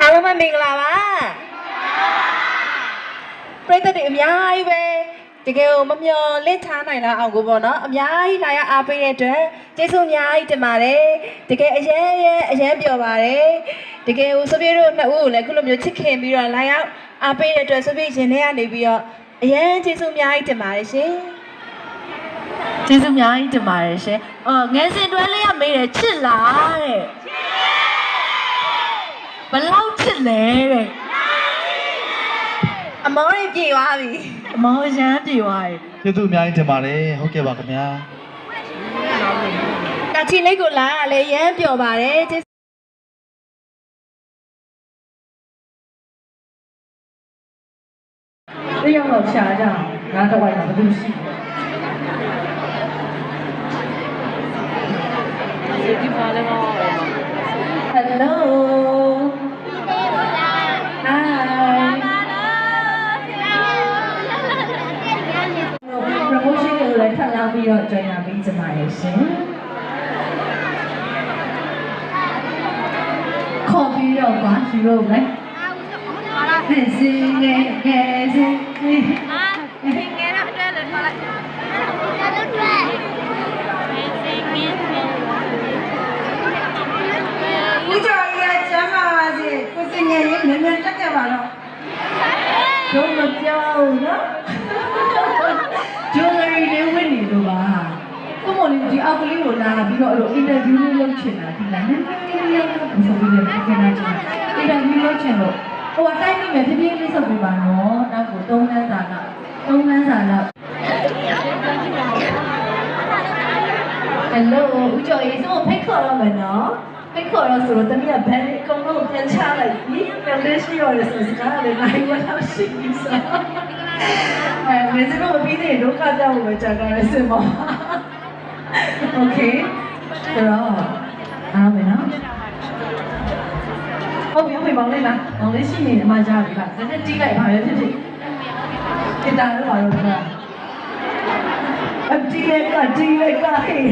အားလုံးပဲမင်္ဂလာပါပရိသတ်တွေအများကြီးပဲတကယ်ကိုမမျော်လင့်ထားနိုင်လောက်အောင်ကိုပေါ့နော်အများကြီးလာရအားပေးတဲ့အတွက်ကျေးဇူးအများကြီးတင်ပါတယ်တကယ်အရင်ရဲ့အရင်ပျော်ပါတယ်တကယ်ကိုစပြေတို့နှစ်ဦးကိုလည်းခုလိုမျိုးချစ်ခင်ပြီးတော့လာရောက်အားပေးတဲ့အတွက်စပြေရင်ထဲကနေပြီးတော့အရင်ကျေးဇူးအများကြီးတင်ပါတယ်ရှင်ကျေးဇူးအများကြီးတင်ပါတယ်ရှင်။အော်ငယ်စဉ်တွဲလေးကမေးတယ်ချစ်လားတဲ့။ ဘလောက်ချစ်လဲတဲ့အမောတွေပြေသွားပြီ။အမောရမ်းပြေသွားတယ်ကျေးဇူးအများကြီးတင်ပါတယ်ဟုတ်ကဲ့ပါခင်ဗျာ။တာချီလေးကိုလာရလဲရမ်းပျော်ပါတယ်ကျေးဇူး။တယောက်တော့ဖြာကြအောင်။ငါတော့ ပ်လောင်းပြီးတော့ join လာပြီးကြပါရဲ့ရှင်ခေါ်ပြီးတော့ပါရှိလို့လေဟဲ့စင်းငယ်ငယ်စင်းငယ်ဦးကျော်ကြီးကကျမ်းပါပါစေကိုစင်ငယ်ရေးမြန်မြန်တက်ခဲ့ပါတော့တို့မပြောဘူးနော်ဂျွယ်လရီလေးဝင်နေလို့ပါကိုမ လေးဒီအောက်ကလေးကိုလာပြီးတော့အဲ့လို interview လေးလုပ်ချင်တာဒီလားနည်းနည်းလေးလေးဆိုပြီးတော့ပြန်လာချင်တာ interview လုပ်ချင်လို့ဟိုအတိုင်းနေမယ်ဖြည်းဖြည်းလေးဆက်ပြပါနော်နောက်ကို3လမ်းစာလောက်3လမ်းစာလောက် Hello ဦးကျော်ရေးဆိုဖိတ်ခေါ်ရမယ်နော်ဖိတ်ခေါ်ရဆိုတော့တမီးကဘယ်အကုန်လုံးပြန်ချလိုက်ပြီပြန်လေးရှိရလို့ဆိုစကားလည်းနိုင်ဝတ်တော့ရှိပြီဆိုအဲမင်းတို့မပြီးသေးဒုက္ခကြောက်လို့ပဲကြာကြရဲစင်ပါ Okay ဆိုတော့အားမယ်နော်ဟုတ်ပြီဟုတ်ပြီမောင်လေးလားမောင်လေးရှိနေတယ်မှကြားပြီလားနည်းနည်းတီးလိုက်ပါပဲဖြစ်ဖြစ်ကိတာတော့ပါတော့ဗျာအတီးလေးကတီးလေးကဟေး